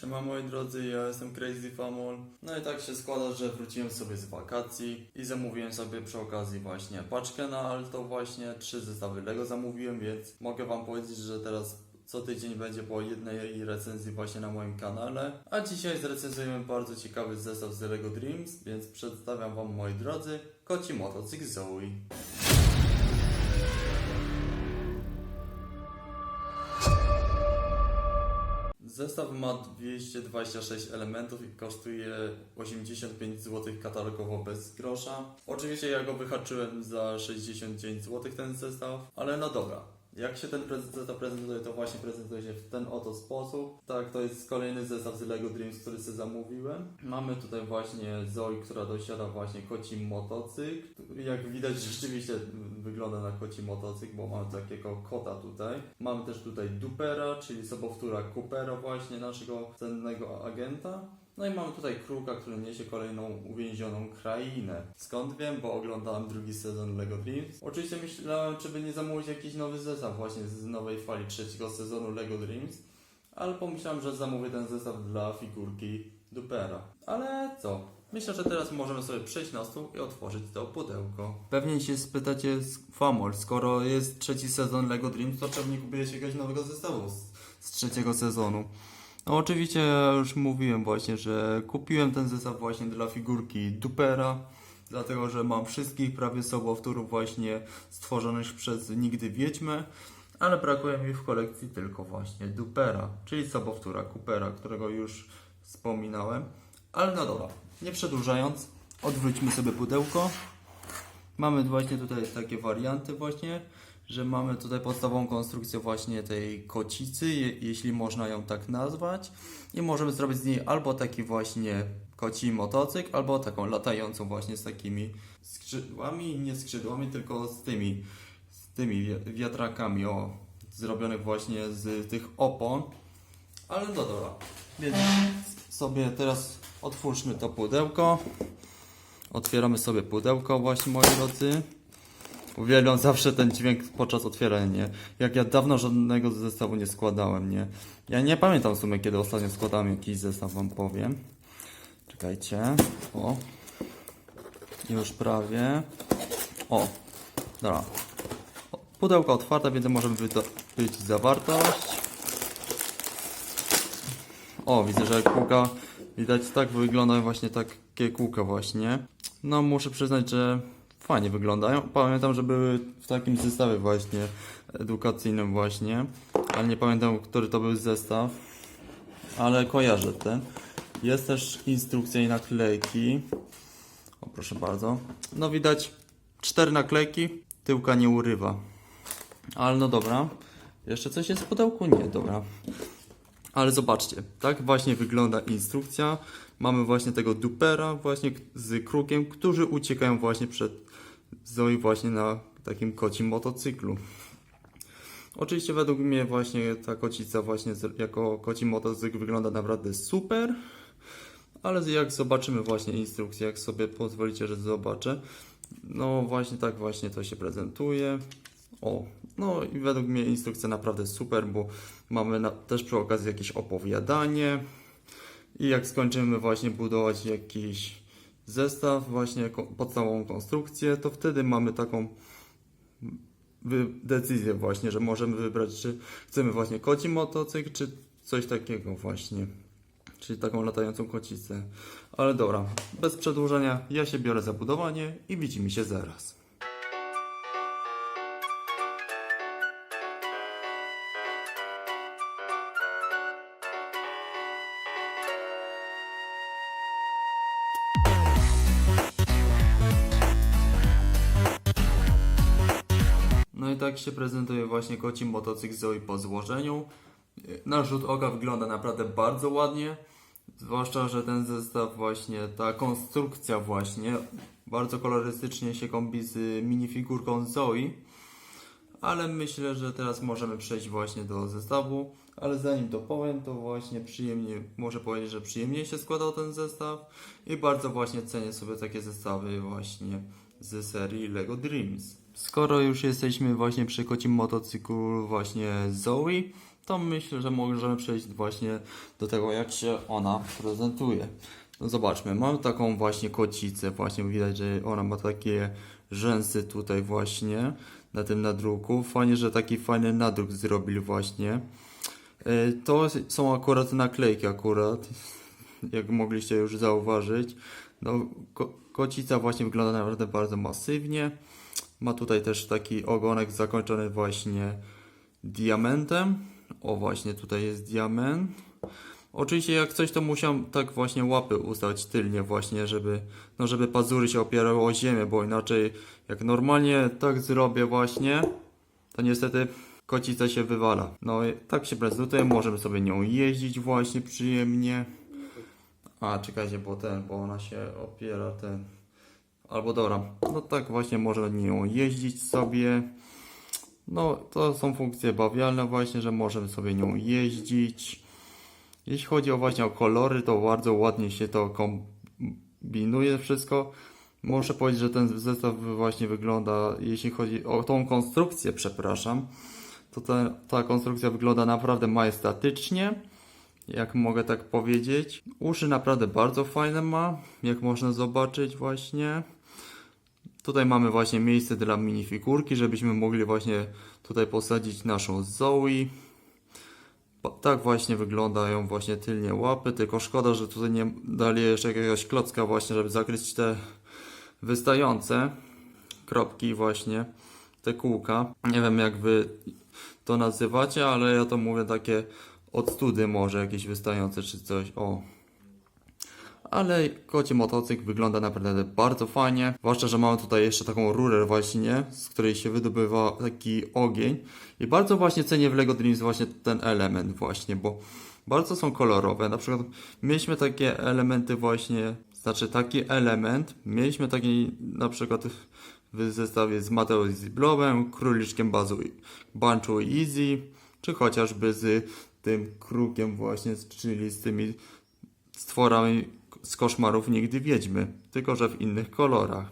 Siema moi drodzy, ja jestem Crazy Famol. No i tak się składa, że wróciłem sobie z wakacji i zamówiłem sobie przy okazji właśnie paczkę na Alto właśnie, trzy zestawy Lego zamówiłem, więc mogę wam powiedzieć, że teraz co tydzień będzie po jednej recenzji właśnie na moim kanale. A dzisiaj zrecenzujemy bardzo ciekawy zestaw z Lego Dreams, więc przedstawiam wam moi drodzy koci motocykl Zoe. Zestaw ma 226 elementów i kosztuje 85 zł katalogowo bez grosza. Oczywiście ja go wyhaczyłem za 69 zł ten zestaw, ale no dobra. Jak się ten prez- zestaw prezentuje, to właśnie prezentuje się w ten oto sposób. Tak, to jest kolejny zestaw z Lego Dreams, który sobie zamówiłem. Mamy tutaj właśnie Zoe, która dosiada właśnie koci motocykl. Jak widać rzeczywiście wygląda na koci motocykl, bo mamy takiego kota tutaj. Mamy też tutaj Dupera, czyli sobowtóra Coopera właśnie, naszego cennego agenta. No i mamy tutaj kruka, który niesie kolejną uwięzioną krainę. Skąd wiem? Bo oglądałem drugi sezon Lego Dreams. Oczywiście myślałem, czy by nie zamówić jakiś nowy zestaw właśnie z nowej fali trzeciego sezonu Lego Dreams. Ale pomyślałem, że zamówię ten zestaw dla figurki Dupera. Ale co? Myślę, że teraz możemy sobie przejść na stół i otworzyć to pudełko. Pewnie się spytacie, Famol, skoro jest trzeci sezon Lego Dreams, to czemu nie kupujecie jakiegoś nowego zestawu z, z trzeciego sezonu? No oczywiście ja już mówiłem właśnie, że kupiłem ten zestaw właśnie dla figurki Dupera, dlatego że mam wszystkich prawie sobowtórów właśnie stworzonych przez Nigdy Wiedźmę, ale brakuje mi w kolekcji tylko właśnie Dupera, czyli sobowtóra Coopera, którego już wspominałem. Ale no dobra, nie przedłużając, odwróćmy sobie pudełko. Mamy właśnie tutaj takie warianty właśnie, że mamy tutaj podstawową konstrukcję właśnie tej kocicy, je, jeśli można ją tak nazwać. I możemy zrobić z niej albo taki właśnie koci motocykl, albo taką latającą właśnie z takimi skrzydłami, nie skrzydłami, tylko z tymi, z tymi wi- wiatrakami, o, zrobionych właśnie z tych opon. Ale no dobra, więc sobie teraz otwórzmy to pudełko. Otwieramy sobie pudełko właśnie moi drodzy. Uwielbiam zawsze ten dźwięk podczas otwierania, nie? Jak ja dawno żadnego zestawu nie składałem, nie? Ja nie pamiętam w sumie, kiedy ostatnio składałem jakiś zestaw, wam powiem. Czekajcie. O. Już prawie. O. Dobra. O, Pudełko otwarte, więc możemy wydobyć zawartość. O, widzę, że kółka, widać tak wyglądają właśnie takie kółka właśnie. No muszę przyznać, że fajnie wyglądają. Pamiętam, że były w takim zestawie właśnie edukacyjnym właśnie, ale nie pamiętam, który to był zestaw, ale kojarzę ten. Jest też instrukcja i naklejki. O, proszę bardzo. No widać cztery naklejki, tyłka nie urywa. Ale no dobra. Jeszcze coś jest w pudełku? Nie, dobra. Ale zobaczcie, tak właśnie wygląda instrukcja. Mamy właśnie tego dupera właśnie z krukiem, którzy uciekają właśnie przed Zoe właśnie na takim kocim motocyklu. Oczywiście według mnie właśnie ta kocica właśnie jako koci motocykl wygląda naprawdę super. Ale jak zobaczymy właśnie instrukcję, jak sobie pozwolicie, że zobaczę. No właśnie tak właśnie to się prezentuje. O, no i według mnie instrukcja naprawdę super, bo mamy na, też przy okazji jakieś opowiadanie. I jak skończymy właśnie budować jakiś zestaw, właśnie ko- podstawową konstrukcję, to wtedy mamy taką decyzję właśnie, że możemy wybrać, czy chcemy właśnie koci motocykl, czy coś takiego właśnie. Czyli taką latającą kocicę. Ale dobra, bez przedłużenia, ja się biorę za budowanie i widzimy się zaraz. Tak się prezentuje właśnie koci motocykl Zoe po złożeniu. Na rzut oka wygląda naprawdę bardzo ładnie. Zwłaszcza, że ten zestaw właśnie, ta konstrukcja właśnie bardzo kolorystycznie się kombi z minifigurką Zoe. Ale myślę, że teraz możemy przejść właśnie do zestawu. Ale zanim to powiem, to właśnie przyjemnie, muszę powiedzieć, że przyjemnie się składał ten zestaw i bardzo właśnie cenię sobie takie zestawy właśnie z serii LEGO Dreams. Skoro już jesteśmy właśnie przy kocim motocyklu właśnie Zoe, to myślę, że możemy przejść właśnie do tego, jak się ona prezentuje. No zobaczmy, mam taką właśnie kocicę, właśnie widać, że ona ma takie rzęsy tutaj właśnie na tym nadruku. Fajnie, że taki fajny nadruk zrobili właśnie. E, To są akurat naklejki akurat, jak mogliście już zauważyć. No, ko kocica właśnie wygląda naprawdę bardzo masywnie. Ma tutaj też taki ogonek zakończony właśnie diamentem. O, właśnie tutaj jest diament. Oczywiście jak coś to musiałem tak właśnie łapy ustawić tylnie właśnie, żeby, no żeby pazury się opierały o ziemię, bo inaczej jak normalnie tak zrobię właśnie, to niestety kocica się wywala. No i tak się prezentuje, możemy sobie nią jeździć właśnie przyjemnie. A, czekajcie, bo ten, bo ona się opiera ten. Albo dobra, no tak właśnie możemy nią jeździć sobie. No, to są funkcje bawialne właśnie, że możemy sobie nią jeździć. Jeśli chodzi o właśnie o kolory, to bardzo ładnie się to kombinuje wszystko. Muszę powiedzieć, że ten zestaw właśnie wygląda, jeśli chodzi o tą konstrukcję, przepraszam, to ta, ta konstrukcja wygląda naprawdę majestatycznie, jak mogę tak powiedzieć. Uszy naprawdę bardzo fajne ma, jak można zobaczyć właśnie. Tutaj mamy właśnie miejsce dla minifigurki, żebyśmy mogli właśnie tutaj posadzić naszą Zoe. Tak właśnie wyglądają właśnie tylnie łapy, tylko szkoda, że tutaj nie dali jeszcze jakiegoś klocka właśnie, żeby zakryć te wystające kropki właśnie, te kółka. Nie wiem jak wy to nazywacie, ale ja to mówię takie odstudy może jakieś wystające czy coś. O, ale kocie motocykl wygląda naprawdę bardzo fajnie. Zwłaszcza, że mamy tutaj jeszcze taką rurę właśnie, z której się wydobywa taki ogień. I bardzo właśnie cenię w LEGO Dreams właśnie ten element właśnie, bo bardzo są kolorowe. Na przykład mieliśmy takie elementy właśnie, znaczy taki element, mieliśmy taki na przykład w zestawie z Mateo Ziblowem, Króliczkiem Bazu, Bunchu Easy, czy chociażby z tym krukiem właśnie, czyli z tymi stworami z koszmarów nigdy wiedźmy, tylko że w innych kolorach.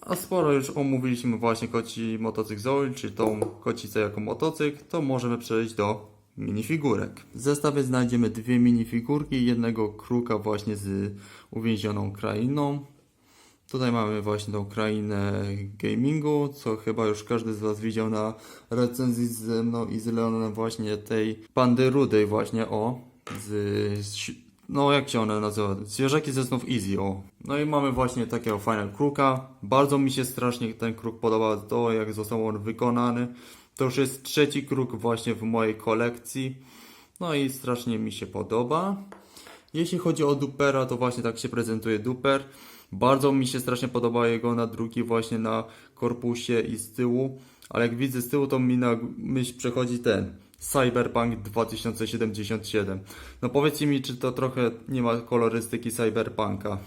A sporo już omówiliśmy właśnie koci motocykl Zoe, czyli tą kocicę jako motocykl, to możemy przejść do minifigurek. W zestawie znajdziemy dwie minifigurki, jednego kruka właśnie z uwięzioną krainą. Tutaj mamy właśnie tą krainę gamingu, co chyba już każdy z Was widział na recenzji ze mną i z Leonem właśnie tej pandy rudej właśnie, o, z, no jak się one nazywa? Zwierzaki ze snów Easy, o. No i mamy właśnie takiego Final Kruka. Bardzo mi się strasznie ten kruk podoba, to jak został on wykonany. To już jest trzeci kruk właśnie w mojej kolekcji. No i strasznie mi się podoba. Jeśli chodzi o Dupera, to właśnie tak się prezentuje Duper. Bardzo mi się strasznie podoba jego nadruki właśnie na korpusie i z tyłu, ale jak widzę z tyłu, to mi na myśl przechodzi ten Cyberpunk 2077. No powiedzcie mi, czy to trochę nie ma kolorystyki Cyberpunka.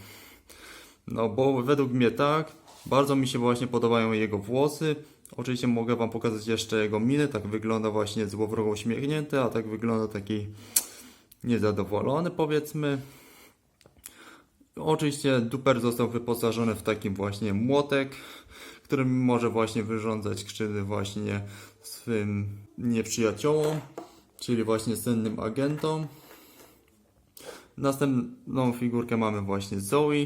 No bo według mnie tak. Bardzo mi się właśnie podobają jego włosy. Oczywiście mogę wam pokazać jeszcze jego minę. Tak wygląda właśnie złowrogo uśmiechnięty, a tak wygląda taki niezadowolony powiedzmy. Oczywiście Duper został wyposażony w taki właśnie młotek, którym może właśnie wyrządzać krzywdy właśnie swym nieprzyjaciołom, czyli właśnie sennym agentom. Następną figurkę mamy właśnie Zoe.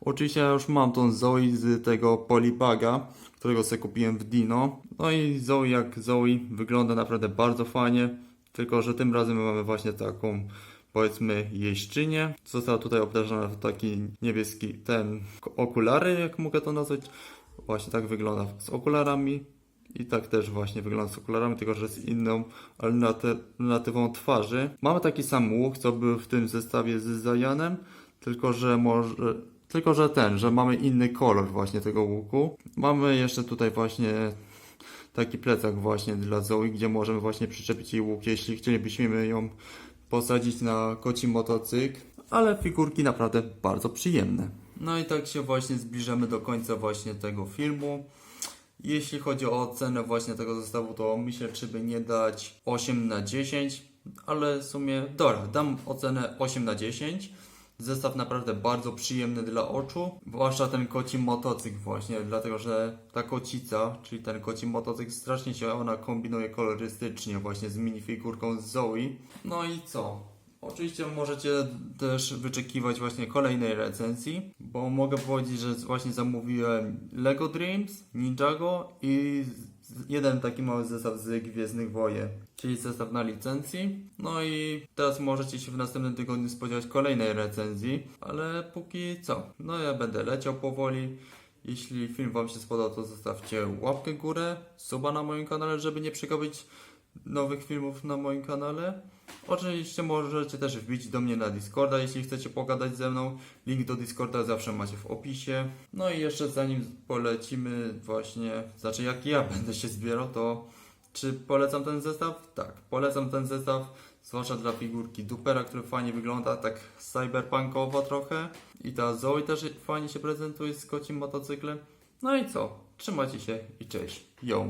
Oczywiście ja już mam tą Zoe z tego Polibaga, którego sobie kupiłem w Dino. No i Zoe jak Zoe wygląda naprawdę bardzo fajnie, tylko że tym razem mamy właśnie taką powiedzmy jeźdźczynię. Została tutaj obdarzona w taki niebieski ten okulary, jak mogę to nazwać. Właśnie tak wygląda z okularami. I tak też właśnie wygląda z okularami, tylko że z inną alternatywą twarzy. Mamy taki sam łuk, co był w tym zestawie z Zajanem, tylko że może... Tylko, że ten, że mamy inny kolor właśnie tego łuku. Mamy jeszcze tutaj właśnie taki plecak właśnie dla Zoe, gdzie możemy właśnie przyczepić jej łuk, jeśli chcielibyśmy ją posadzić na koci motocykl, ale figurki naprawdę bardzo przyjemne. No i tak się właśnie zbliżamy do końca właśnie tego filmu. Jeśli chodzi o ocenę właśnie tego zestawu, to myślę, czy by nie dać 8 na 10, ale w sumie, dobra, dam ocenę 8 na 10. Zestaw naprawdę bardzo przyjemny dla oczu, zwłaszcza ten koci motocykl właśnie, dlatego że ta kocica, czyli ten koci motocykl strasznie się ona kombinuje kolorystycznie właśnie z minifigurką z Zoe. No i co? Oczywiście możecie też wyczekiwać właśnie kolejnej recenzji, bo mogę powiedzieć, że właśnie zamówiłem Lego Dreams, Ninjago i jeden taki mały zestaw z Gwiezdnych Wojen, czyli zestaw na licencji. No i teraz możecie się w następnym tygodniu spodziewać kolejnej recenzji, ale póki co, no ja będę leciał powoli. Jeśli film Wam się spodobał, to zostawcie łapkę górę, suba na moim kanale, żeby nie przegapić nowych filmów na moim kanale. Oczywiście możecie też wbić do mnie na Discorda, jeśli chcecie pogadać ze mną. Link do Discorda zawsze macie w opisie. No i jeszcze zanim polecimy właśnie, znaczy jak ja będę się zbierał, to czy polecam ten zestaw? Tak, polecam ten zestaw, zwłaszcza dla figurki Dupera, który fajnie wygląda, tak cyberpunkowo trochę. I ta Zoe też fajnie się prezentuje z kocim motocyklem. No i co? Trzymajcie się i cześć. Yo!